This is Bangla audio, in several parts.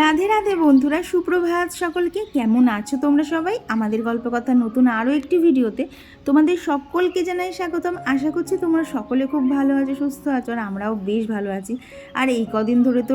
রাধে রাধে বন্ধুরা, সুপ্রভাত সকলকে। কেমন আছো তোমরা সবাই? আমাদের গল্পকথা নতুন আরও একটি ভিডিওতে তোমাদের সকলকে জানাই স্বাগতম। আশা করছি তোমরা সকলে খুব ভালো আছো, সুস্থ আছো, আর আমরাও বেশ ভালো আছি। আর এই কদিন ধরে তো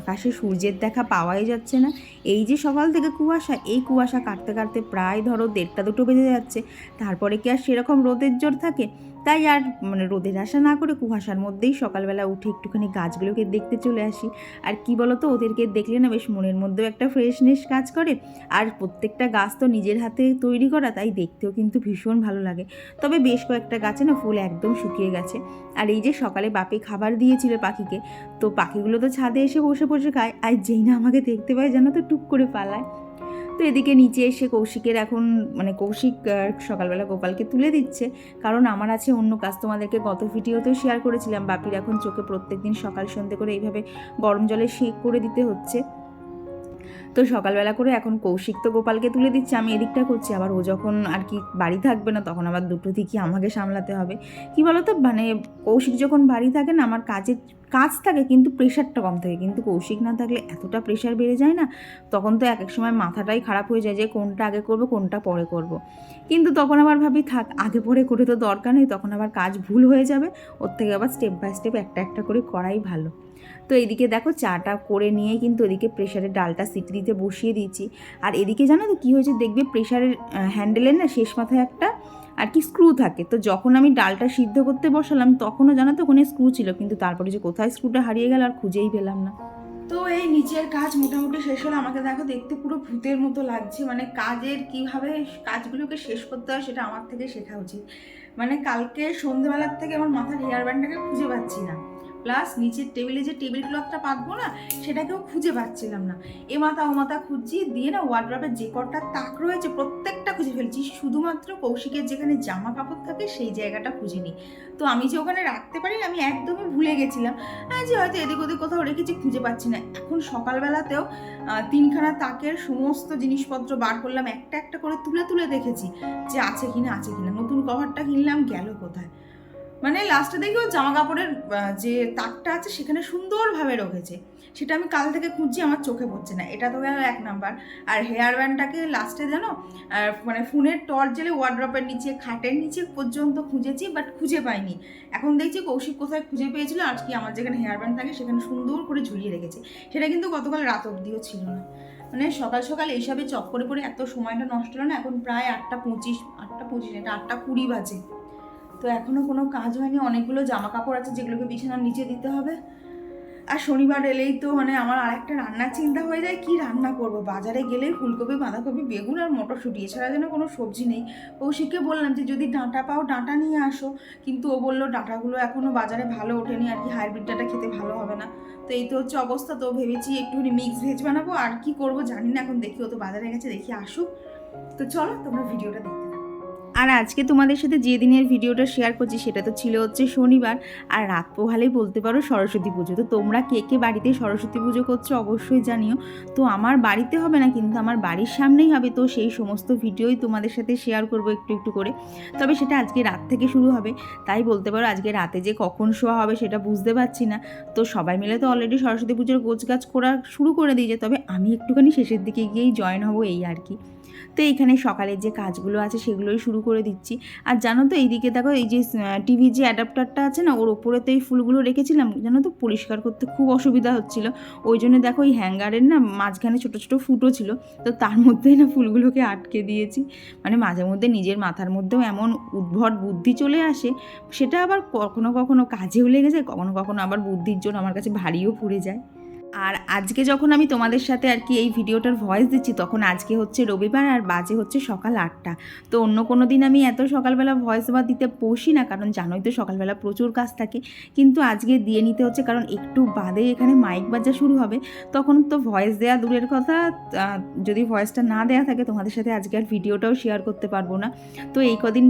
আকাশে সূর্যের দেখা পাওয়াই যাচ্ছে না। এই যে সকাল থেকে কুয়াশা, এই কুয়াশা কাটতে কাটতে প্রায় ধরো দেড়টা দুটো বেজে যাচ্ছে। তারপরে কি আর সেরকম রোদের জোর থাকে? তাই আর মানে রোদের আশা না করে কুয়াশার মধ্যেই সকালবেলা উঠে একটুখানি গাছগুলোকে দেখতে চলে আসি। আর কি বলতো, ওদেরকে দেখলে না বেশ মনের মধ্যেও একটা ফ্রেশনেস কাজ করে। আর প্রত্যেকটা গাছ তো নিজের হাতে তৈরি করা, তাই দেখতেও কিন্তু ভীষণ ভালো লাগে। তবে বেশ কয়েকটা গাছে না ফুল একদম শুকিয়ে গেছে। আর এই যে সকালে বাপি খাবার দিয়েছিল পাখিকে, তো পাখিগুলো তো ছাদে এসে বসে বসে খায়। আর যেই না আমাকে দেখতে পায় যেন তো টুক করে পালায়। তো এদিকে নিচে এসে কৌশিকের এখন মানে কৌশিক সকালবেলা গোপালকে তুলে দিচ্ছে। কারণ আমার আছে অন্য কাজ, তোমাদেরকে গত ভিডিওতেও শেয়ার করেছিলাম। বাপির এখন চোখে প্রত্যেকদিন সকাল সন্ধে করে এইভাবে গরম জলে সেঁক করে দিতে হচ্ছে। তো সকালবেলা করে এখন কৌশিক তো গোপালকে তুলে দিচ্ছে, আমি এদিকটা করছি। আবার ও যখন আর কি বাড়ি থাকবে না, তখন আবার দুটো দিকই আমাকে সামলাতে হবে। কি বলতো মানে কৌশিক যখন বাড়ি থাকে না, আমার কাজের, কাজ থাকে কিন্তু প্রেশারটা কম থাকে। কিন্তু কৌশিক না থাকলে এতটা প্রেশার বেড়ে যায় না, তখন তো এক এক সময় মাথাটাই খারাপ হয়ে যায় যে কোনটা আগে করব, কোনটা পরে করব। কিন্তু তখন আবার ভাবি, থাক, আগে পরে করে তো দরকার নেই, তখন আবার কাজ ভুল হয়ে যাবে। ওর থেকে আবার স্টেপ বাই স্টেপ একটা একটা করে করাই ভালো। তো এদিকে দেখো চাটা করে নিয়ে কিন্তু ওদিকে প্রেশারের ডালটা সিটি দিতে বসিয়ে দিয়েছি। আর এদিকে জানো তো কী হয়েছে? দেখবে প্রেশারের হ্যান্ডেলের না শেষ মাথায় একটা আর কি স্ক্রু থাকে। তো যখন আমি ডালটা সিদ্ধ করতে বসালাম তখনও জানো তো ওখানে স্ক্রু ছিল। কিন্তু তারপরে যে কোথায় স্ক্রুটা হারিয়ে গেল আর খুঁজেই পেলাম না। তো এই নিচের কাজ মোটামুটি শেষ হলো। আমাকে দেখো দেখতে পুরো ভূতের মতো লাগছে। মানে কাজের কীভাবে কাজগুলোকে শেষ করতে হয় সেটা আমার থেকে শেখা উচিত। মানে কালকে সন্ধ্যেবেলার থেকে আমার মাথার হেয়ার ব্যান্ডটাকে খুঁজে পাচ্ছি না। প্লাস নিচের টেবিলে যে টেবিল ক্লথটা পাতবো না, সেটাকেও খুঁজে পাচ্ছিলাম না। এ মাথা ও মাথা খুঁজছি, দিয়ে না ওয়ার্ড্রপের যে কটা তাক রয়েছে, প্রত্যেকটা খুঁজে ফেলছি। শুধুমাত্র কৌশিকের যেখানে জামা কাপড় থাকে, সেই জায়গাটা খুঁজে খুঁজিনি তো আমি যে ওখানে রাখতে পারি আমি একদমই ভুলে গেছিলাম। হ্যাঁ যে হয়তো এদিক ওদিক কোথাও রেখেছি, খুঁজে পাচ্ছি না। এখন সকালবেলাতেও তিনখানা তাকের সমস্ত জিনিসপত্র বার করলাম, একটা একটা করে তুলে তুলে দেখেছি যে আছে কিনা আছে কিনা। নতুন কভারটা কিনলাম, গেল কোথায়? মানে লাস্টে দেখি ও জামা কাপড়ের যে তাকটা আছে সেখানে সুন্দরভাবে রেখেছে সেটা আমি কাল থেকে খুঁজছি, আমার চোখে পড়ছে না। এটা তো গেল এক নাম্বার আর হেয়ার ব্যান্ডটাকে লাস্টে জানো মানে ফোনের টর্চ জেলে ওয়ার্ড্রপের নিচে, খাটের নিচে পর্যন্ত খুঁজেছি বাট খুঁজে পাইনি। এখন দেখছি কৌশিক কোথায় খুঁজে পেয়েছিল আর কি আমার যেখানে হেয়ার ব্যান্ড থাকে সেখানে সুন্দর করে ঝুলিয়ে রেখেছে। সেটা কিন্তু গতকাল রাত অবধিও ছিল না। মানে সকাল সকাল এইসবে চক্করে পড়ে এত সময়টা নষ্ট হলো না, এখন প্রায় আটটা পঁচিশ আটটা পঁচিশ, এটা আটটা কুড়ি বাজে। তো এখনও কোনো কাজ হয়নি, অনেকগুলো জামা কাপড় আছে যেগুলোকে বিছানার নিচে দিতে হবে। আর শনিবার এলেই তো মানে আমার আরেকটা রান্নার চিন্তা হয়ে যায়, কি রান্না করব? বাজারে গেলে ফুলকপি, বাঁধাকপি, বেগুন আর মটরশুঁটি, এছাড়া যেন কোনো সবজি নেই। কৌশিককে বললাম যে, যদি ডাঁটা পাও, ডাঁটা নিয়ে আসো। কিন্তু ও বলল, ডাঁটাগুলো এখনও বাজারে ভালো ওঠেনি, আর কি হাইব্রিড ডাঁটা খেতে ভালো হবে না। তো এই তো হচ্ছে অবস্থা, তো ভেবেছি একটুখানি মিক্স ভেজ বানাবো, আর কি করব জানি না, এখন দেখি ও তো বাজারে গেছে, দেখি আসুক। তো চলো, তোমরা ভিডিওটা থাকো। আর আজকে তোমাদের সাথে যে দিনের ভিডিওটা শেয়ার করছি সেটা তো ছিল হচ্ছে শনিবার। আর রাত পোহালেই বলতে পারো সরস্বতী পুজো। তো তোমরা কে কে বাড়িতে সরস্বতী পুজো করছ অবশ্যই জানিও। তো আমার বাড়িতে হবে না, কিন্তু আমার বাড়ির সামনেই হবে। তো সেই সমস্ত ভিডিওই তোমাদের সাথে শেয়ার করব একটু একটু করে। তবে সেটা আজকে রাত থেকে শুরু হবে। তাই বলতে পারো আজকে রাতে যে কখন শোয়া হবে সেটা বুঝতে পারছি না। তো সবাই মিলে তো অলরেডি সরস্বতী পুজোর গোছগাছ করা শুরু করে দিয়েছে। তবে আমি একটুখানি শেষের দিকে গিয়েই জয়েন হব এই আর কি। তো এইখানে সকালের যে কাজগুলো আছে সেগুলোই শুরু করে দিচ্ছি। আর জানো তো এইদিকে দেখো এই যে টিভির যে অ্যাডাপ্টারটা আছে না, ওর ওপরে তো এই ফুলগুলো রেখেছিলাম, জানো তো পরিষ্কার করতে খুব অসুবিধা হচ্ছিল। ওই জন্য দেখো এই হ্যাঙ্গারের না মাঝখানে ছোটো ছোটো ফুটো ছিল, তো তার মধ্যেই না ফুলগুলোকে আটকে দিয়েছি। মানে মাঝে মধ্যে নিজের মাথার মধ্যেও এমন উদ্ভট বুদ্ধি চলে আসে, সেটা আবার কখনো কখনো কাজেও লেগে যায়, কখনো কখনো আবার বুদ্ধির জন্য আমার কাছে ভারীও পড়ে যায়। আর আজকে যখন আমি তোমাদের সাথে আর কি এই ভিডিওটার ভয়েস দিচ্ছি, তখন আজকে হচ্ছে রবিবার আর বাজে হচ্ছে সকাল আটটা। তো অন্য কোনো দিন আমি এত সকালবেলা ভয়েস বা দিতে বসি না, কারণ জানোই তো সকালবেলা প্রচুর কাজ থাকে। কিন্তু আজকে দিয়ে নিতে হচ্ছে, কারণ একটু বাদে এখানে মাইক বাজা শুরু হবে। তখন তো ভয়েস দেওয়া দূরের কথা যদি ভয়েসটা না দেওয়া থাকে, তোমাদের সাথে আজকে আর ভিডিওটাও শেয়ার করতে পারব না। তো এই কদিন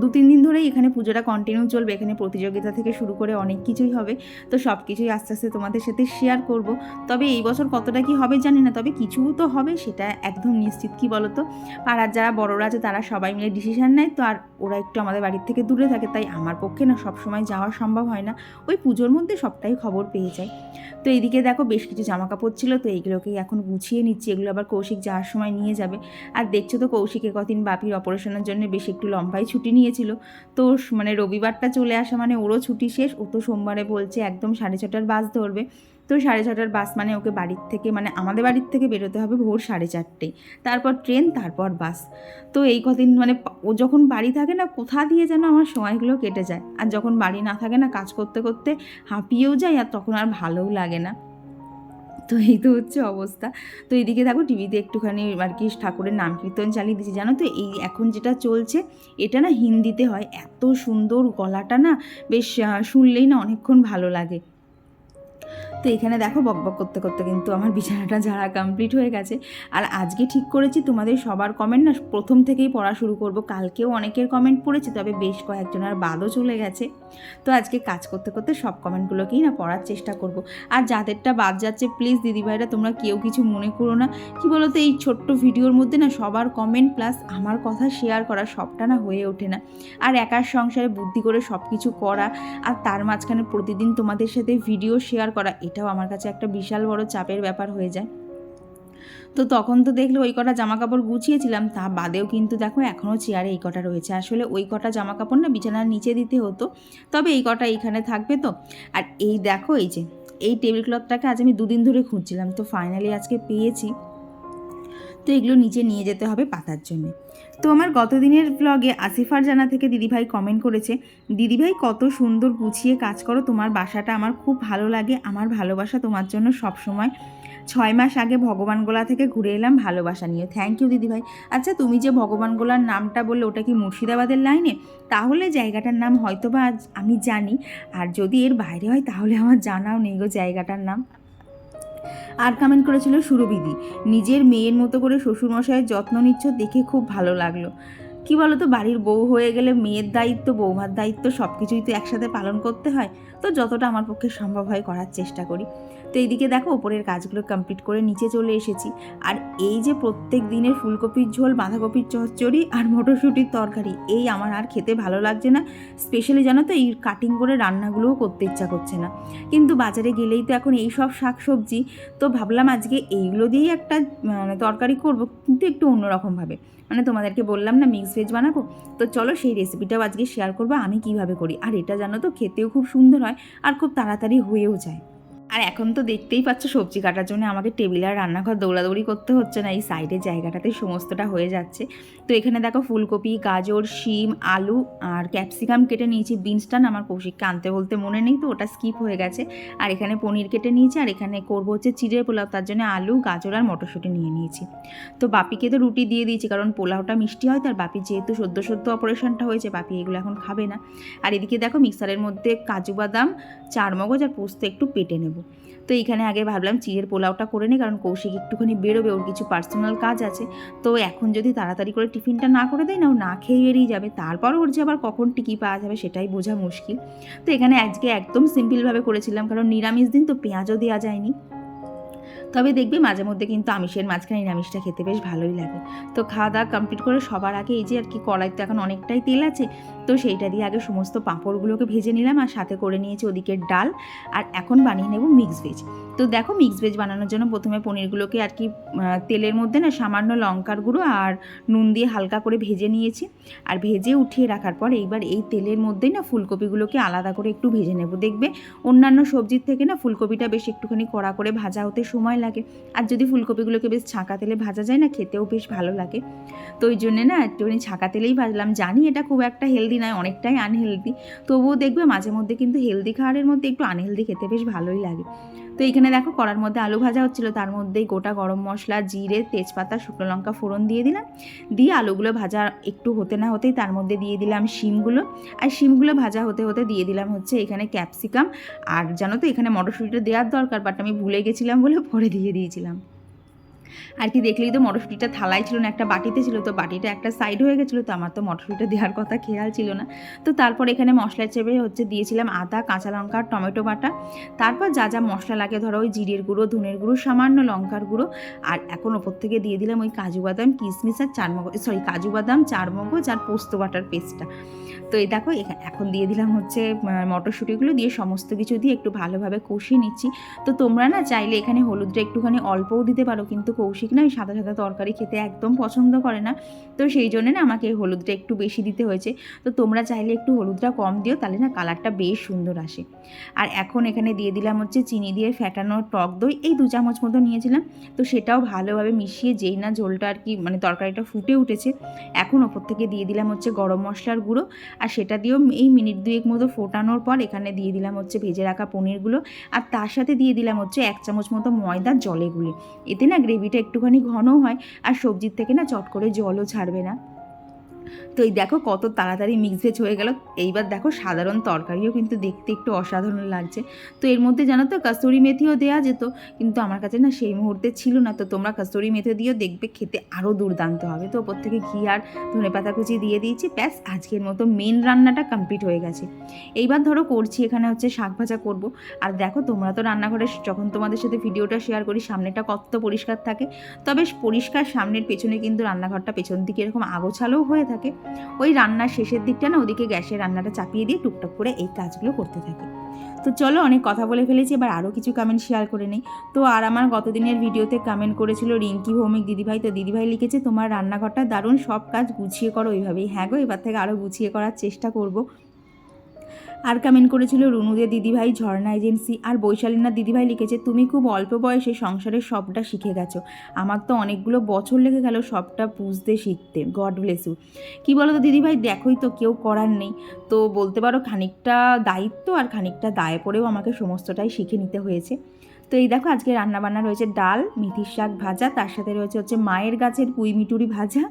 দু তিন দিন ধরেই এখানে পুজোটা কন্টিনিউ চলবে। এখানে প্রতিযোগিতা থেকে শুরু করে অনেক কিছুই হবে। তো সব কিছুই আস্তে আস্তে তোমাদের সাথে শেয়ার করব। করব। তবে এই বছর কতটা কি হবে জানি না, তবে কিছু তো হবে, সেটা একদম নিশ্চিত কি বলতো? পাড়ার যারা বড়রা আছে, তারা সবাই মিলে ডিসিশন নেয়, তো আর ওরা একটু আমাদের বাড়ির থেকে দূরে থাকে, তাই আমার পক্ষে না, সবসময় যাওয়া সম্ভব হয় না। ওই পুজোর মধ্যে সবটাই খবর পেয়ে যায়। তো এইদিকে দেখো, বেশ কিছু জামা কাপড় ছিল, তো এইগুলোকেই এখন গুছিয়ে নিচ্ছি, এগুলো আবার কৌশিক যাওয়ার সময় নিয়ে যাবে। আর দেখছ তো কৌশিকে কদিন বাপির অপারেশনের জন্য বেশ একটু লম্বাই ছুটি নিয়েছিল। তো মানে রবিবারটা চলে আসা মানে ওরও ছুটি শেষ, ও তো সোমবারে বলছে একদম সাড়ে ছটার বাস ধরবে। তো সাড়ে ছটার বাস মানে ওকে বাড়ির থেকে মানে আমাদের বাড়ির থেকে বেরোতে হবে ভোর সাড়ে চারটেই তারপর ট্রেন, তারপর বাস। তো এই কদিন মানে ও যখন বাড়ি থাকে না, কোথা দিয়ে যেন আমার সময়গুলো কেটে যায়। আর যখন বাড়ি না থাকে না, কাজ করতে করতে হাঁপিয়েও যায় আর তখন আর ভালোও লাগে না। তো এই তো হচ্ছে অবস্থা। তো এদিকে দেখো টিভিতে একটুখানি আর কি ঠাকুরের নাম কীর্তন চালিয়ে দিয়েছি। জানো তো এই এখন যেটা চলছে, এটা না হিন্দিতে হয়। এত সুন্দর গলাটা না বেশ শুনলেই না অনেকক্ষণ ভালো লাগে। তো এখানে দেখো বকবক করতে করতে কিন্তু আমার বিছানাটা ঝাড়া কমপ্লিট হয়ে গেছে। আর আজকে ঠিক করেছি, তোমাদের সবার কমেন্ট না প্রথম থেকেই পড়া শুরু করব। কালকেও অনেকের কমেন্ট পড়েছে, তবে বেশ কয়েকজনের বাদও চলে গেছে। তো আজকে কাজ করতে করতে সব কমেন্টগুলোকেই না পড়ার চেষ্টা করব। আর যাদেরটা বাদ যাচ্ছে প্লিজ দিদিভাইরা তোমরা কেউ কিছু মনে করো না। কি বলো তো এই ছোট্ট ভিডিওর মধ্যে না সবার কমেন্ট প্লাস আমার কথা শেয়ার করা সবটা না হয়ে ওঠে না। আর একার সংসারে বুদ্ধি করে সব কিছু করা, আর তার মাঝখানে প্রতিদিন তোমাদের সাথে ভিডিও শেয়ার করা এটাও আমার কাছে একটা বিশাল বড় চাপের ব্যাপার হয়ে যায়। তো তখন তো দেখলে ওই কটা জামা কাপড় গুছিয়েছিলাম, তা বাদেও কিন্তু দেখো এখনও চেয়ারে এই কটা রয়েছে। আসলে ওই কটা জামা কাপড় না বিছানার নিচে দিতে হতো, তবে এই কটা এইখানে থাকবে তো। আর এই দেখো এই যে, এই টেবিল ক্লথটাকে আজ আমি দুদিন ধরে খুঁজছিলাম, তো ফাইনালি আজকে পেয়েছি। তো এগুলো নিচে নিয়ে যেতে হবে পাতার জন্য। তো আমার গতদিনের ব্লগে আসিফার জানা থেকে দিদিভাই কমেন্ট করেছে, দিদিভাই, কত সুন্দর গুছিয়ে কাজ করো। তোমার বাসাটা আমার খুব ভালো লাগে। আমার ভালোবাসা তোমার জন্য সব সময় ছয় মাস আগে ভগবানগোলা থেকে ঘুরে এলাম, ভালোবাসা নিয়ে। থ্যাংক ইউ দিদিভাই। আচ্ছা তুমি যে ভগবানগোলার নামটা বললে, ওটা কি মুর্শিদাবাদের লাইনে তাহলে জায়গাটার নাম হয়তো বা আমি জানি। আর যদি এর বাইরে হয়, তাহলে আমার জানাও নেই গো জায়গাটার নাম। আর কমেন্ট করেছিল সুরবিদি নিজের মেয়ের মতো করে শ্বশুরমশাইয়ের যত্ন নিচ্ছ দেখে খুব ভালো লাগল। কি বলো তো বাড়ির বউ হয়ে গেলে মেয়ের দায়িত্ব, বৌমার দায়িত্ব সব কিছুই তো একসাথে পালন করতে হয়। তো যতটা আমার পক্ষে সম্ভব হয় করার চেষ্টা করি। তো এইদিকে দেখো, ওপরের কাজগুলো কমপ্লিট করে নিচে চলে এসেছি। আর এই যে প্রত্যেক দিনের ফুলকপির ঝোল, বাঁধাকপির চচ্চড়ি আর মটরশুঁটির তরকারি, এই আমার আর খেতে ভালো লাগছে না। স্পেশালি জানো তো, এই কাটিং করে রান্নাগুলোও করতে ইচ্ছা করছে না। কিন্তু বাজারে গেলেই তো এখন এই সব শাক সবজি তো ভাবলাম আজকে এইগুলো দিয়েই একটা মানে তরকারি করব, কিন্তু একটু অন্যরকমভাবে মানে তোমাদেরকে বললাম না মিক্স ভেজ বানাবো? তো চলো সেই রেসিপিটাও আজকে শেয়ার করব, আমি কীভাবে করি। আর এটা জানো তো, খেতেও খুব সুন্দর হয় আর খুব তাড়াতাড়ি হয়েও যায়। আর এখন তো দেখতেই পাচ্ছ, সবজি কাটার জন্য আমাকে টেবিল আর রান্নাঘর দৌড়াদৌড়ি করতে হচ্ছে না, এই সাইডের জায়গাটাতে সমস্তটা হয়ে যাচ্ছে। তো এখানে দেখো ফুলকপি, গাজর, শিম, আলু আর ক্যাপসিকাম কেটে নিয়েছি। বিনসটা না আমার কৌশিককে আনতে বলতে মনে নেই তো, ওটা স্কিপ হয়ে গেছে। আর এখানে পনির কেটে নিয়েছি আর এখানে করব হচ্ছে চিড়ের পোলাও, তার জন্য আলু, গাজর আর মটরশুঁটি নিয়ে নিয়েছি। তো বাপিকে তো রুটি দিয়ে দিয়েছি কারণ পোলাওটা মিষ্টি হয়, তার বাপি যেহেতু সদ্য সদ্য অপারেশনটা হয়েছে, বাপি এগুলো এখন খাবে না। আর এদিকে দেখো মিক্সারের মধ্যে কাজু বাদাম চার মগজ আর পোস্ত একটু পেটে নেব। তো এইখানে আগে ভাবলাম চিড়ের পোলাওটা করে নিই কারণ কৌশিক একটুখানি বেরোবে, ওর কিছু পার্সোনাল কাজ আছে। তো এখন যদি তাড়াতাড়ি করে টিফিনটা না করে দেয় না ও না খেয়ে বেরিয়ে যাবে। তারপর ওর যে আবার কখন টিকি পাওয়া যাবে সেটাই বোঝা মুশকিল। তো এখানে আজকে একদম সিম্পলভাবে করেছিলাম, কারণ নিরামিষ দিন তো পেঁয়াজও দেওয়া যায়নি। তবে দেখবে মাঝে মধ্যে কিন্তু আমিষের মাঝখানে নিরামিষটা খেতে বেশ ভালোই লাগে। তো খাওয়া দাওয়া কমপ্লিট করে সবার আগে এই যে আর কি কড়াইতে এখন অনেকটাই তেল আছে, তো সেইটা দিয়ে আগে সমস্ত পাঁপড়গুলোকে ভেজে নিলাম আর সাথে করে নিয়েছি ওদিকে ডাল। আর এখন বানিয়ে নেব মিক্স ভেজ তো দেখো মিক্স ভেজ বানানোর জন্য প্রথমে পনিরগুলোকে আর কি তেলের মধ্যে না সামান্য লঙ্কার গুঁড়ো আর নুন দিয়ে হালকা করে ভেজে নিয়েছি। আর ভেজে উঠিয়ে রাখার পর এইবার এই তেলের মধ্যেই না ফুলকপিগুলোকে আলাদা করে একটু ভেজে নেব। দেখবে অন্যান্য সবজির থেকে না ফুলকপিটা বেশ একটুখানি কড়া করে ভাজা হতে সময় লাগে। আর যদি ফুলকপিগুলোকে বেশ ছাঁকা তেলে ভাজা যায় না, খেতেও বেশ ভালো লাগে। তো ওই জন্যে না একটুখানি ছাঁকা তেলেই ভাজলাম। জানি এটা খুব একটা হেলদি নয়, অনেকটাই আনহেলদি তবুও দেখবে মাঝে মধ্যে কিন্তু হেলদি খাওয়ারের মধ্যে একটু আনহেলদি খেতে বেশ ভালোই লাগে। তো এখানে দেখো কড়ার মধ্যে আলু ভাজা হচ্ছিল, তার মধ্যেই গোটা গরম মশলা, জিরে, তেজপাতা, শুকনো লঙ্কা ফোড়ন দিয়ে দিলাম। দিয়ে আলুগুলো ভাজা একটু হতে না হতেই তার মধ্যে দিয়ে দিলাম শিমগুলো। আর শিমগুলো ভাজা হতে হতে দিয়ে দিলাম হচ্ছে এখানে ক্যাপসিকাম। আর জানো তো এখানে মটরশুঁটিটা দেওয়ার দরকার বাট আমি ভুলে গেছিলাম বলে পরে দিয়ে দিয়েছিলাম। আর কি দেখলেই তো মটরশুঁটিটা থালায় ছিল না, একটা বাটিতে ছিল, তো বাটিটা একটা সাইড হয়ে গেছিল, তো আমার তো মটরশুঁটিটা দেওয়ার কথা খেয়াল ছিল না। তো তারপর এখানে মশলা চেপে হচ্ছে দিয়েছিলাম আদা, কাঁচা লঙ্কা, টমেটো বাটা। তারপর যা যা মশলা লাগে, ধরো ওই জিরের গুঁড়ো, ধনের গুঁড়ো, সামান্য লঙ্কার গুঁড়ো, আর এখন ওপর থেকে দিয়ে দিলাম ওই কাজু বাদাম কিশমিশ আর চার মগজ সরি কাজু বাদাম, চার মগজ আর পোস্ত বাটার পেস্টটা। তো এই দেখো, এখা- এখন দিয়ে দিলাম হচ্ছে মটরশুঁটিগুলো দিয়ে সমস্ত কিছু দিয়ে একটু ভালোভাবে কষিয়ে নিচ্ছি। তো তোমরা না চাইলে এখানে হলুদটা একটুখানি অল্পও দিতে পারো, কিন্তু কৌশিক না ওই সাদা সাদা তরকারি খেতে একদম পছন্দ করে না। তো সেই জন্য না আমাকে হলুদটা একটু বেশি দিতে হয়েছে। তো তোমরা চাইলে একটু হলুদটা কম দিও, তাহলে না কালারটা বেশ সুন্দর আসে। আর এখন এখানে দিয়ে দিলাম হচ্ছে চিনি দিয়ে ফ্যাটানো টক দই। এই দু চামচ মতো নিয়েছিলাম। তো সেটাও ভালোভাবে মিশিয়ে যেই না ঝোলটা আর কি মানে তরকারিটা ফুটে উঠেছে, এখন ওপর থেকে দিয়ে দিলাম হচ্ছে গরম মশলার গুঁড়ো। আর সেটা দিয়েও এই মিনিট দুয়েক মতো ফোটানোর পর এখানে দিয়ে দিলাম হচ্ছে ভেজে রাখা পনিরগুলো। আর তার সাথে দিয়ে দিলাম হচ্ছে এক চামচ মতো ময়দা জলে গুলে এতে না গ্রেভিটা একটুখানি ঘন হয় আর সবজির থেকে না চট করে জলও ছাড়বে না। তো এই দেখো কত তাড়াতাড়ি মিক্স ভেজ হয়ে গেল। এইবার দেখো সাধারণ তরকারিও কিন্তু দেখতে একটু অসাধারণ লাগছে। তো এর মধ্যে জানো তো কাস্তুরি মেথিও দেওয়া যেত, কিন্তু আমার কাছে না সেই মুহূর্তে ছিল না। তো তোমরা কাস্তুরি মেথি দিয়েও দেখবে খেতে আরও দুর্দান্ত হবে। তো ওপর থেকে ঘি আর ধনে পাতা কুচি দিয়ে দিয়েছি। ব্যাস, আজকের মতো মেন রান্নাটা কমপ্লিট হয়ে গেছে। এইবার ধরো করছি, এখানে হচ্ছে শাক ভাজা করব। আর দেখো তোমরা তো রান্নাঘরে যখন তোমাদের সাথে ভিডিওটা শেয়ার করি, সামনেটা কত পরিষ্কার থাকে। তবে পরিষ্কার সামনের পেছনে কিন্তু রান্নাঘরটা পেছন দিকে এরকম আগোছালোও হয়ে থাকে। ওই রান্নার শেষের দিকটা না ওদিকে গ্যাসের রান্নাটা চাপিয়ে দিয়ে টুকটাক করে এই কাজগুলো করতে থাকে। তো চলো অনেক কথা বলে ফেলেছি, এবার আরও কিছু কমেন্ট শেয়ার করে নেই। তো আর আমার গতদিনের ভিডিওতে কমেন্ট করেছিল রিঙ্কি ভৌমিক দিদিভাই, তো দিদিভাই লিখেছে, তোমার রান্নাঘরটা দারুণ, সব কাজ গুছিয়ে করো ওইভাবেই। হ্যাঁ গো, এবার থেকে আরও গুছিয়ে করার চেষ্টা করব। আর কমেন্ট করেছিল রুনুদে দিদিভাই, ঝর্ণা এজেন্সি। আর বৈশালীনাথ দিদিভাই লিখেছে, তুমি খুব অল্প বয়সে সংসারের সবটা শিখে গেছো। আমার তো অনেকগুলো বছর লেগে গেল সবটা বুঝতে শিখতে। গড ব্লেস ইউ কী বলো তো দিদিভাই, দেখোই তো কেউ করার নেই। তো বলতে পারো খানিকটা দায়িত্ব আর খানিকটা দায়ে পড়েও আমাকে সমস্তটাই শিখে নিতে হয়েছে। তো এই দেখো, আজকে রান্নাবান্না রয়েছে ডাল মেথির শাক ভাজা, তার সাথে রয়েছে হচ্ছে মায়ের গাছের পুঁই মিটুরি ভাজা,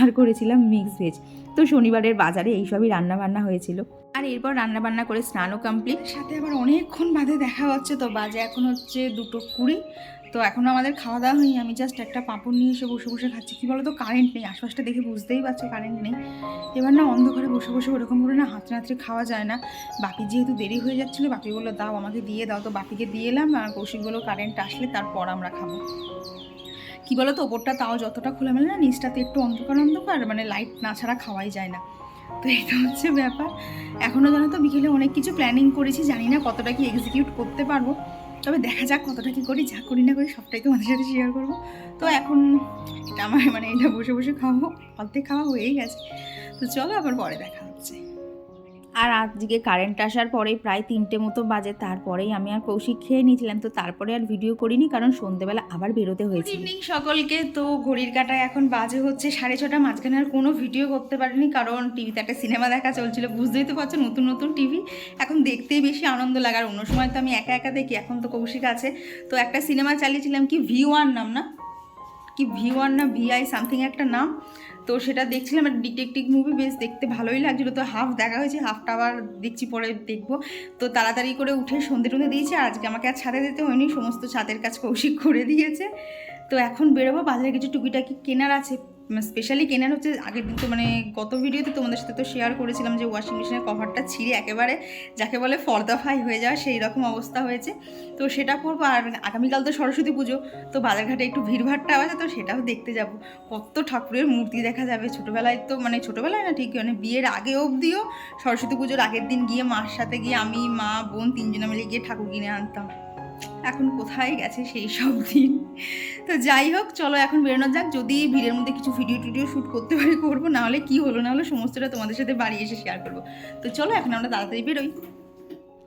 আর করেছিলাম মিক্স ভেজ তো শনিবারের বাজারে এইসবই রান্নাবান্না হয়েছিল। আর এরপর রান্নাবান্না করে স্নানও কমপ্লিট সাথে আবার অনেকক্ষণ বাদে দেখা হচ্ছে তো, বাজে এখন হচ্ছে দুটো কুড়ি। তো এখনও আমাদের খাওয়া দাওয়া হয়নি, আমি জাস্ট একটা পাঁপড় নিয়ে এসে বসে বসে খাচ্ছি। কী বলো তো কারেন্ট নেই, আশপাশটা দেখে বুঝতেই পারছ কারেন্ট নেই। এবার না অন্ধকারে বসে বসে ওরকম করে না হাতড়ে হাতড়ে খাওয়া যায় না। বাপি যেহেতু দেরি হয়ে যাচ্ছিল, বাপি বলল, দাও আমাকে দিয়ে দাও। তো বাপিকে দিয়ে এলাম আর কৌশিক বলল কারেন্ট আসলে তারপর আমরা খাব। কি বলো তো ওপরটা তাও যতটা খোলামেলা না, নিচটাতে একটু অন্ধকার অন্ধকার মানে লাইট না ছাড়া খাওয়াই যায় না। তো এটা হচ্ছে ব্যাপার। এখনও জানো তো বিকেলে অনেক কিছু প্ল্যানিং করেছি, জানি না কতটা কি এক্সিকিউট করতে পারব। তবে দেখা যাক কতটা কি করি, যা করি না করি সবটাই তোমাদের সাথে শেয়ার করব। তো এখন এটা আমার মানে এটা বসে বসে খাব। অর্ধেক খাওয়া হয়েই গেছে। তো চলো আবার পরে দেখা হচ্ছে। আর আজকে কারেন্ট আসার পরে প্রায় তিনটে মতো বাজে, তারপরেই আমি আর কৌশিক খেয়ে নিয়েছিলাম। তো তারপরে আর ভিডিও করিনি, কারণ সন্ধ্যেবেলা আবার বেরোতে হয়েছে। ইভিনিং সকলকে। তো ঘড়ির কাটায় এখন বাজে হচ্ছে সাড়ে ছটা, মাঝখানে আর কোনো ভিডিও করতে পারিনি, কারণ টিভিতে একটা সিনেমা দেখা চলছিল। বুঝতেই তো পারছ, নতুন নতুন টিভি এখন দেখতেই বেশি আনন্দ লাগে, আর অন্য সময় তো আমি একা একা দেখি, এখন তো কৌশিক আছে। তো একটা সিনেমা চালিয়েছিলাম কি ভি ওয়ান নাম না? কি ভি ওয়ান না ভিআই সামথিং একটা নাম। তো সেটা দেখছিলাম আর ডিটেকটিভ মুভি বেশ দেখতে ভালোই লাগছিল। তো হাফ দেখা হয়েছে হাফটা আবার দেখছি, পরে দেখব। তো তাড়াতাড়ি করে উঠে সন্ধে টন্ধে দিয়েছে আজকে আমাকে আর ছাদে দিতে হয়নি, সমস্ত ছাদের কাজ কৌশিক করে দিয়েছে। তো এখন বেরোবো, বাজারে কিছু টুকিটাকি কেনার আছে। স্পেশালি কেনার হচ্ছে আগের দিন তো মানে গত ভিডিওতে তোমাদের সাথে তো শেয়ার করেছিলাম যে ওয়াশিং মেশিনের কভারটা ছিঁড়ে একেবারে যাকে বলে ফর্দাফাই হয়ে যাওয়া সেই রকম অবস্থা হয়েছে। তো সেটা করব আর আগামীকাল তো সরস্বতী পুজো, তো বাজারঘাটে একটু ভিড়ভাট্টা আছে তো সেটাও দেখতে যাব। কত ঠাকুরের মূর্তি দেখা যাবে। ছোটোবেলায় তো মানে ছোটোবেলায় না ঠিক মানে বিয়ের আগে অবধিও সরস্বতী পুজোর আগের দিন গিয়ে মার সাথে গিয়ে আমি, মা, বোন তিনজনে মিলে গিয়ে ঠাকুর কিনে আনতাম। এখন কোথায় গেছে সেই সব দিন? তো যাই হোক, চলো এখন বেরোনো যাক। যদি ভিড়ের মধ্যে কিছু ভিডিও টিডিও শ্যুট করতে পারি, করব। নাহলে কি হলো, না হলো সমস্তটা তোমাদের সাথে বাড়ি এসে শেয়ার করব। তো চলো, এখন আমরা তাড়াতাড়ি বেরোই।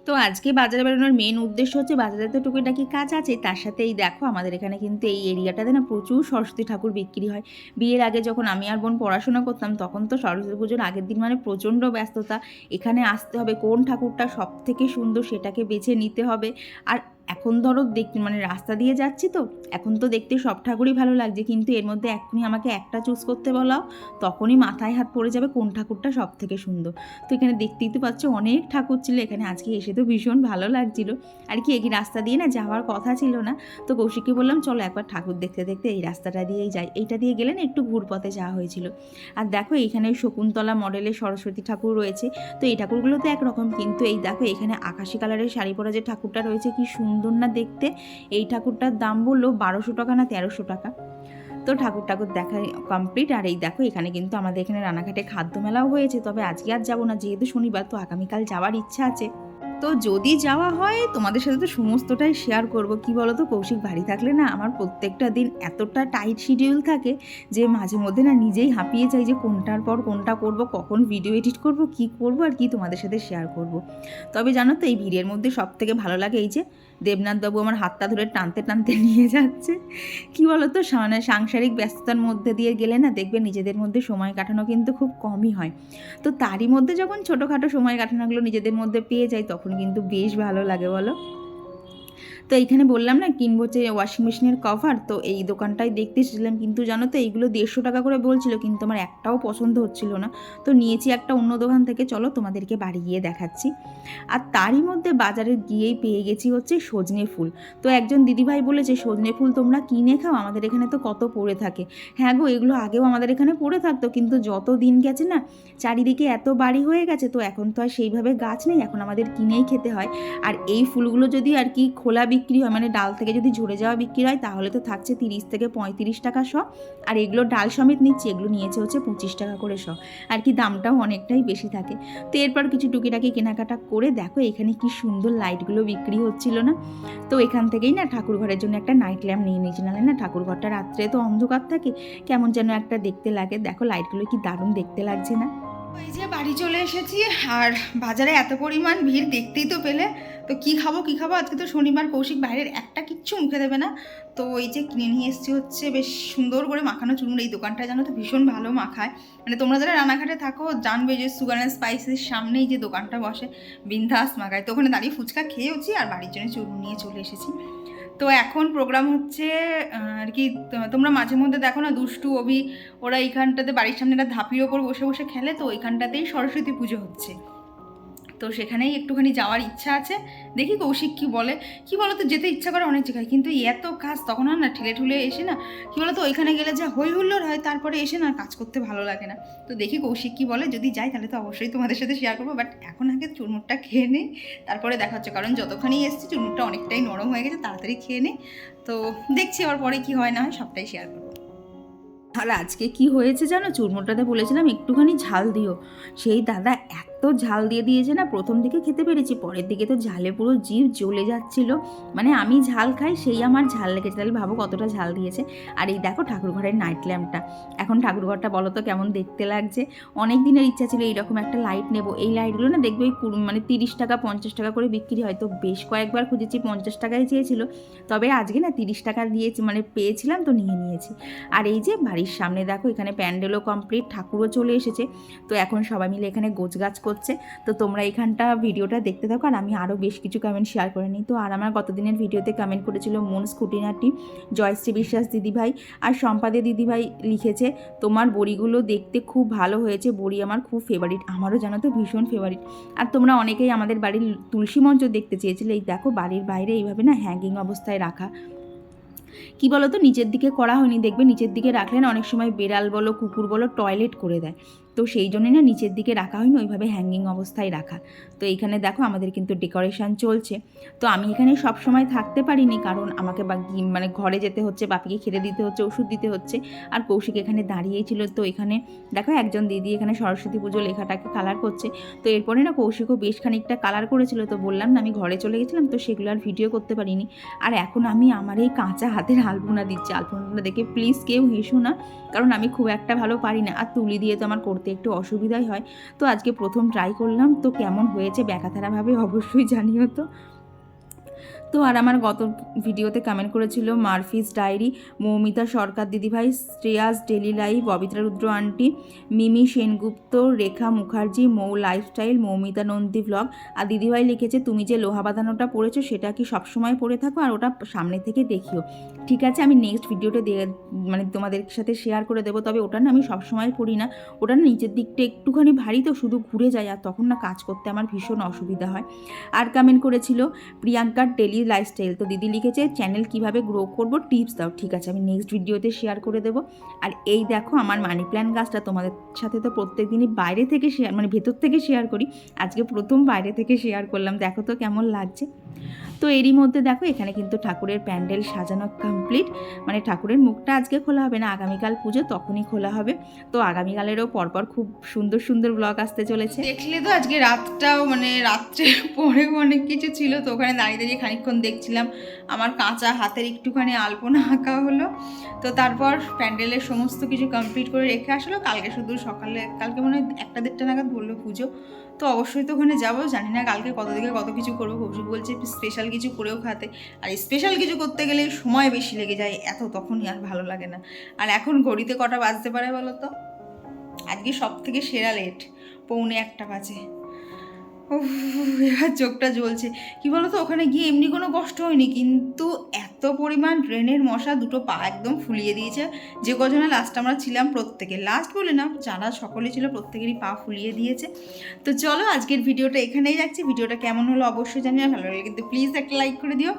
তো আজকে বাজারে বেরোনোর মেন উদ্দেশ্য হচ্ছে, বাজারে তো টুকিটাকি কাজ আছে। তার সাথে এই দেখো, আমাদের এখানে কিন্তু এই এরিয়াটাতে না প্রচুর সরস্বতী ঠাকুর বিক্রি হয়। বিয়ের আগে যখন আমি আর বোন পড়াশোনা করতাম, তখন তো সরস্বতী পুজোর আগের দিন মানে প্রচণ্ড ব্যস্ততা। এখানে আসতে হবে, কোন ঠাকুরটা সব থেকে সুন্দর সেটাকে বেছে নিতে হবে। আর এখন ধরো দেখতে মানে রাস্তা দিয়ে যাচ্ছি তো, এখন তো দেখতে সব ঠাকুরই ভালো লাগছে, কিন্তু এর মধ্যে এখনই আমাকে একটা চুজ করতে বলাও তখনই মাথায় হাত পড়ে যাবে কোন ঠাকুরটা সব থেকে সুন্দর। তো এখানে দেখতেই তো পাচ্ছ অনেক ঠাকুর ছিল, এখানে আজকে এসে তো ভীষণ ভালো লাগছিল। আর কি, এই রাস্তা দিয়ে না যাওয়ার কথা ছিল না, তো কৌশিককে বললাম, চলো একবার ঠাকুর দেখতে দেখতে এই রাস্তাটা দিয়েই যাই। এইটা দিয়ে গেলে না একটু ঘুরপথে যাওয়া হয়েছিল। আর দেখো এইখানে শকুন্তলা মডেলের সরস্বতী ঠাকুর রয়েছে, তো এই ঠাকুরগুলো তো একরকম, কিন্তু এই দেখো এখানে আকাশি কালারের শাড়ি পরা যে ঠাকুরটা রয়েছে, কি সুন্দর না দেখতে এই ঠাকুরটার দাম বলল বারোশো টাকা না তেরোশো টাকা। তো ঠাকুর ঠাকুর দেখা কমপ্লিট আর এই দেখো এখানে কিন্তু আমাদের এখানে রানাঘাটে খাদ্য মেলাও হয়েছে, তবে আজকে আর যাব না, যেহেতু শনিবার তো আগামীকাল যাওয়ার ইচ্ছা আছে। তো যদি যাওয়া হয়, তোমাদের সাথে তো সমস্তটাই শেয়ার করব। কি বলো তো কৌশিক বাড়ি থাকলে না আমার প্রত্যেকটা দিন এতটা টাইট শিডিউল থাকে যে মাঝে মধ্যে না নিজেই হাঁপিয়ে যাই যে কোনটার পর কোনটা করব, কখন ভিডিও এডিট করব, কি করব আর কি তোমাদের সাথে শেয়ার করব। তবে জানো তো এই ভিডিওর মধ্যে সব থেকে ভালো লাগে এই যে দেবনাথবাবু আমার হাতটা ধরে টানতে টানতে নিয়ে যাচ্ছে। কি বলতো মানে সাংসারিক ব্যস্ততার মধ্যে দিয়ে গেলে না দেখবে নিজেদের মধ্যে সময় কাটানো কিন্তু খুব কমই হয়। তো তারই মধ্যে যখন ছোটোখাটো সময় কাটানোগুলো নিজেদের মধ্যে পেয়ে যায় তখন কিন্তু বেশ ভালো লাগে, বলো। তো এইখানে বললাম না, কিনবো যে ওয়াশিং মেশিনের কভার তো এই দোকানটাই দেখতে এসেছিলাম। কিন্তু জানো তো, এইগুলো দেড়শো টাকা করে বলছিল, কিন্তু আমার একটাও পছন্দ হচ্ছিল না। তো নিয়েছি একটা অন্য দোকান থেকে, চলো তোমাদেরকে বাড়ি গিয়ে দেখাচ্ছি। আর তারই মধ্যে বাজারে গিয়েই পেয়ে গেছি হচ্ছে সজনে ফুল। তো একজন দিদিভাই বলেছে, সজনে ফুল তোমরা কিনে খাও, আমাদের এখানে তো কত পড়ে থাকে। হ্যাঁ গো, এগুলো আগেও আমাদের এখানে পড়ে থাকতো, কিন্তু যত দিন গেছে না, চারিদিকে এত বাড়ি হয়ে গেছে, তো এখন তো আর সেইভাবে গাছ নেই, এখন আমাদের কিনেই খেতে হয়। আর এই ফুলগুলো যদি আর কি খোলা বিক্রি হয়। মানে ডাল থেকে যদি ঝরে যাওয়া বিক্রি হয়, তাহলে তো থাকছে তিরিশ থেকে পঁয়ত্রিশ টাকা শ। আর এগুলো ডাল সমেত নিচ্ছে, এগুলো নিয়েছে হচ্ছে পঁচিশ টাকা করে শ। আর কি দামটাও অনেকটাই বেশি থাকে। তো এরপর কিছু টুকিটাকি কেনাকাটা করে দেখো এখানে কি সুন্দর লাইটগুলো বিক্রি হচ্ছিল না? তো এখান থেকেই না ঠাকুর ঘরের জন্য একটা নাইট ল্যাম্প নিয়ে নিয়েছি। নাহলে না ঠাকুর ঘরটা রাত্রে তো অন্ধকার থাকে, কেমন যেন একটা দেখতে লাগে। দেখো লাইটগুলো কি দারুণ দেখতে লাগছে না? এই যে বাড়ি চলে এসেছি, আর বাজারে এত পরিমাণ ভিড় দেখতেই তো পেলে। তো কি খাব কি খাব? আজকে তো শনিবার, কৌশিক বাইরের একটা কিচ্ছু মুখে দেবে না। তো এই যে কিনে নিয়ে এসেছি হচ্ছে বেশ সুন্দর করে মাখানো চুনুর এই দোকানটা জানো তো ভীষণ ভালো মাখায়। মানে তোমরা যারা রানাঘাটে থাকো, জানবে যে সুগার অ্যান্ড স্পাইসের সামনেই যে দোকানটা বসে, বিন্দাস মাখায়। তো ওখানে দাঁড়িয়ে ফুচকা খেয়েওছি আর বাড়ির জন্য চুরুন নিয়ে চলে এসেছি। তো এখন প্রোগ্রাম হচ্ছে আর কি তোমরা মাঝে মধ্যে দেখো না, দুষ্টু, অভি, ওরা এইখানটাতে বাড়ির সামনে একটা ধাপির ওপর বসে বসে খেলে, তো ওইখানটাতেই সরস্বতী পুজো হচ্ছে। তো সেখানেই একটুখানি যাওয়ার ইচ্ছা আছে। দেখি কৌশিক কি বলে। কি বলো তো যেতে ইচ্ছা করে অনেক জায়গায়, কিন্তু এত কাজ তখন আর না, ঠেলে ঠুলে এসে না, কি বলো তো ওইখানে গেলে যা হই হুল্লোড় হয়, তারপরে এসে না কাজ করতে ভালো লাগে না। তো দেখি কৌশিক কি বলে, যদি যাই তাহলে তো অবশ্যই তোমাদের সাথে শেয়ার করব বাট এখন আগে চুরমুটটা খেয়ে নেই, তারপরে দেখা হচ্ছে, কারণ যতক্ষণই এসছি চুরমুরটা অনেকটাই নরম হয়ে গেছে, তাড়াতাড়ি খেয়ে নেই। তো দেখছি আবার পরে কি হয় না হয়, সবটাই শেয়ার করব। আর আজকে কি হয়েছে জানো? চুরমুরটাতে বলেছিলাম, একটুখানি ঝাল দিও। সেই দাদা এত ঝাল দিয়ে দিয়েছে না, প্রথম দিকে খেতে পেরেছি, পরের দিকে তো ঝালে পুরো জিভ জ্বলে যাচ্ছিল। মানে আমি ঝাল খাই, সেই আমার ঝাল লেগেছে। তাহলে ভাবো কতটা ঝাল দিয়েছে। আর এই দেখো ঠাকুরঘরের নাইট ল্যাম্পটা এখন ঠাকুরঘরটা বলো তো কেমন দেখতে লাগছে? অনেক দিনের ইচ্ছা ছিল এইরকম একটা লাইট নেব। এই লাইটগুলো না দেখবে মানে তিরিশ টাকা, পঞ্চাশ টাকা করে বিক্রি হয়। তো বেশ কয়েকবার খুঁজেছি, পঞ্চাশ টাকায় চেয়েছিল। তবে আজকে না তিরিশ টাকা দিয়েছি মানে পেয়েছিলাম তো নিয়ে নিয়েছি। আর এই যে বাড়ির সামনে দেখো, এখানে প্যান্ডেলও কমপ্লিট ঠাকুরও চলে এসেছে। তো এখন সবাই মিলে এখানে গোছ গাছ করছে। তো তোমরা এখানটা ভিডিওটা দেখতে থাকো আর আমি আরও বেশ কিছু কমেন্ট শেয়ার করে নিই। তো আর আমার গতদিনের ভিডিওতে কমেন্ট করেছিল মন স্কুটিনাটি, জয়শ্রী বিশ্বাস দিদিভাই আর সম্পাদে দিদিভাই লিখেছে, তোমার বড়িগুলো দেখতে খুব ভালো হয়েছে, বড়ি আমার খুব ফেভারিট আমারও জানো তো ভীষণ ফেভারিট আর তোমরা অনেকেই আমাদের বাড়ির তুলসী মঞ্চ দেখতে চেয়েছিলে, এই দেখো বাড়ির বাইরে এইভাবে না হ্যাঙ্গিং অবস্থায় রাখা। কি বলো তো, নিচের দিকে করা হয়নি, দেখবে নিচের দিকে রাখলে না অনেক সময় বেড়াল বলো, কুকুর বলো টয়লেট করে দেয়। তো সেই জন্যে না নিচের দিকে রাখা হয়নি, ওইভাবে হ্যাঙ্গিং অবস্থায় রাখা। তো এইখানে দেখো আমাদের কিন্তু ডেকোরেশন চলছে। তো আমি এখানে সব সময় থাকতে পারিনি কারণ আমাকে বা মানে ঘরে যেতে হচ্ছে, বাপিকে খেতে দিতে হচ্ছে, ওষুধ দিতে হচ্ছে, আর কৌশিক এখানে দাঁড়িয়েই ছিল। তো এখানে দেখো একজন দিদি এখানে সরস্বতী পুজো লেখাটাকে কালার করছে। তো এরপরে না কৌশিকও বেশ খানিকটা কালার করেছিল। তো বললাম না আমি ঘরে চলে গেছিলাম, তো সেগুলো আর ভিডিও করতে পারিনি। আর এখন আমি আমার এই কাঁচা হাতের আলপনা দিচ্ছি। আলপনাটা দেখে প্লিজ কেউ হেসো না, কারণ আমি খুব একটা ভালো পারি না। আর তুলি দিয়ে তো আমার করতে একটু অসুবিধাই হয়। তো আজকে প্রথম ট্রাই করলাম। তো কেমন হয়েছে ব্যাকাথারাভাবে অবশ্যই জানিও তো। তো আর আমার গত ভিডিওতে কমেন্ট করেছিল মারফিস diary, Moumita Sarkar Didibhai, Shreyas daily life Babitra Rudra aunty, Mimi Sengupta, Rekha Mukherjee, Mou lifestyle, Moumita Nandi blog আর দিদিভাই লিখেছে, তুমি যে লোহা বাঁধানোটা পড়েছো, সেটা কি সবসময় পড়ে থাকো? আর ওটা সামনে থেকে দেখিও। ঠিক আছে, আমি নেক্সট ভিডিওটা দিয়ে মানে তোমাদের সাথে শেয়ার করে দেবো, তবে ওটা না আমি সবসময় পড়ি না। ওটা না নিচের দিকটা একটুখানি ভারী, তো শুধু ঘুরে যায়, আর তখন না কাজ করতে আমার ভীষণ অসুবিধা হয়। আর কমেন্ট করেছিল প্রিয়াঙ্কার ডেলি লাইফস্টাইল তো দিদি লিখেছে চ্যানেল কীভাবে গ্রো করব? টিপস দাও। ঠিক আছে, আমি নেক্সট ভিডিওতে শেয়ার করে দেবো। আর এই দেখো আমার মানি প্ল্যান গাছটা তোমাদের সাথে তো প্রত্যেক দিনই বাইরে থেকে শেয়ার মানে ভেতর থেকে শেয়ার করি। আজকে প্রথম বাইরে থেকে শেয়ার করলাম। দেখো তো কেমন লাগছে। তো এরই মধ্যে দেখো, এখানে কিন্তু ঠাকুরের প্যান্ডেল সাজানো কমপ্লিট মানে ঠাকুরের মুখটা আজকে খোলা হবে না, আগামীকাল পুজো তখনই খোলা হবে। তো আগামীকালেরও পরপর খুব সুন্দর সুন্দর ব্লগ আসতে চলেছে। দেখলে তো আজকে রাতটাও মানে রাত্রে পরেও অনেক কিছু ছিল, তো ওখানে দাঁড়িয়ে দাঁড়িয়ে খানিকক্ষণ দেখছিলাম। আমার কাঁচা হাতের একটুখানি আলপনা আঁকা হলো। তো তারপর প্যান্ডেলের সমস্ত কিছু কমপ্লিট করে রেখে আসলো। কালকে শুধু সকালে, কালকে মনে হয় একটা দেড়টা নাগাদ বলল পুজো। তো অবশ্যই তো ওখানে যাব, জানি না কালকে কত দিকে কত কিছু করব কৌশিক বলছে স্পেশাল কিছু করেও খাতে। আর স্পেশাল কিছু করতে গেলে সময় বেশি লেগে যায়, এত তখনই আর ভালো লাগে না। আর এখন ঘড়িতে কটা বাজতে পারে বলো তো? আজকে সব থেকে সেরা লেট পৌনে একটা বাজে। এবার চোখটা জ্বলছে। কি বলতো, ওখানে গিয়ে এমনি কোনো কষ্ট হয়নি, কিন্তু এত পরিমাণ ড্রেনের মশা দুটো পা একদম ফুলিয়ে দিয়েছে। যে কজনে লাস্ট আমরা ছিলাম প্রত্যেকে। লাস্ট বলে না, যারা সকলে ছিল প্রত্যেকেরই পা ফুলিয়ে দিয়েছে। তো চলো, আজকের ভিডিওটা এখানেই রাখছি। ভিডিওটা কেমন হলো অবশ্যই জানি আর ভালো লাগলে কিন্তু প্লিজ একটা লাইক করে দিও।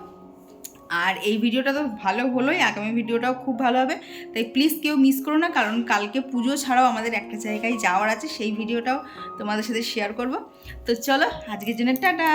আর এই ভিডিওটা তো ভালো হলোই, আগামী ভিডিওটাও খুব ভালো হবে। তাই প্লিজ কেউ মিস করো না, কারণ কালকে পুজো ছাড়াও আমাদের একটা জায়গায় যাওয়ার আছে, সেই ভিডিওটাও তোমাদের সাথে শেয়ার করব। তো চলো, আজকের জন্য টাটা!